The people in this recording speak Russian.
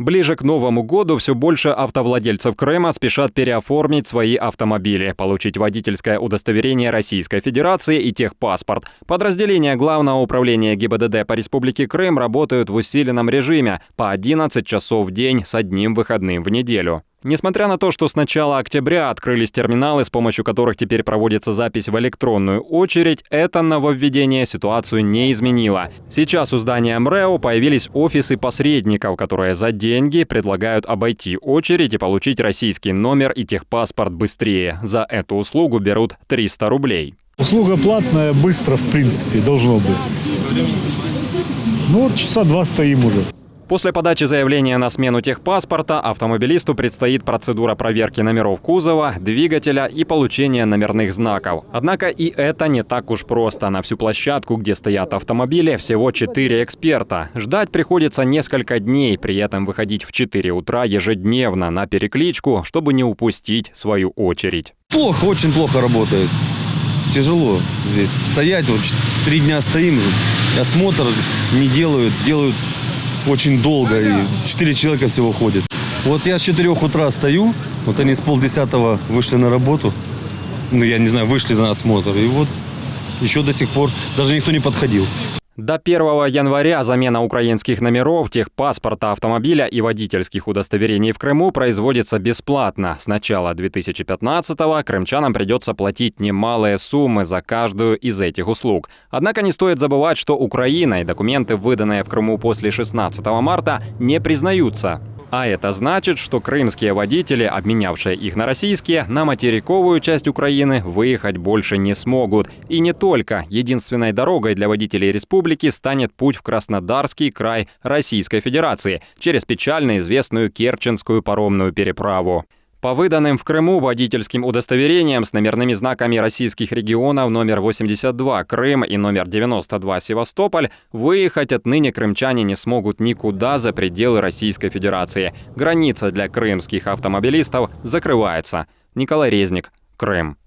Ближе к Новому году все больше автовладельцев Крыма спешат переоформить свои автомобили, получить водительское удостоверение Российской Федерации и техпаспорт. Подразделения Главного управления ГИБДД по Республике Крым работают в усиленном режиме по 11 часов в день с одним выходным в неделю. Несмотря на то, что с начала октября открылись терминалы, с помощью которых теперь проводится запись в электронную очередь, это нововведение ситуацию не изменило. Сейчас у здания МРЭО появились офисы посредников, которые за деньги предлагают обойти очередь и получить российский номер и техпаспорт быстрее. За эту услугу берут 300 рублей. Услуга платная, быстро, в принципе, должно быть. Ну, часа два стоим уже. После подачи заявления на смену техпаспорта автомобилисту предстоит процедура проверки номеров кузова, двигателя и получения номерных знаков. Однако и это не так уж просто. На всю площадку, где стоят автомобили, всего 4 эксперта. Ждать приходится несколько дней, при этом выходить в 4 утра ежедневно на перекличку, чтобы не упустить свою очередь. Плохо, очень плохо работает. Тяжело здесь стоять. Вот три дня стоим, осмотр не делают, делают очень долго. И четыре человека всего ходит. Вот я с 4 утра стою, вот они с полдесятого вышли на работу. Ну, я не знаю, вышли на осмотр. И вот еще до сих пор даже никто не подходил. До 1 января замена украинских номеров, техпаспорта автомобиля и водительских удостоверений в Крыму производится бесплатно. С начала 2015-го крымчанам придется платить немалые суммы за каждую из этих услуг. Однако не стоит забывать, что Украина и документы, выданные в Крыму после 16 марта, не признаются. А это значит, что крымские водители, обменявшие их на российские, на материковую часть Украины выехать больше не смогут. И не только. Единственной дорогой для водителей республики станет путь в Краснодарский край Российской Федерации через печально известную Керченскую паромную переправу. По выданным в Крыму водительским удостоверениям с номерными знаками российских регионов номер 82 Крым и номер 92 Севастополь выехать отныне крымчане не смогут никуда за пределы Российской Федерации. Граница для крымских автомобилистов закрывается. Николай Резник, Крым.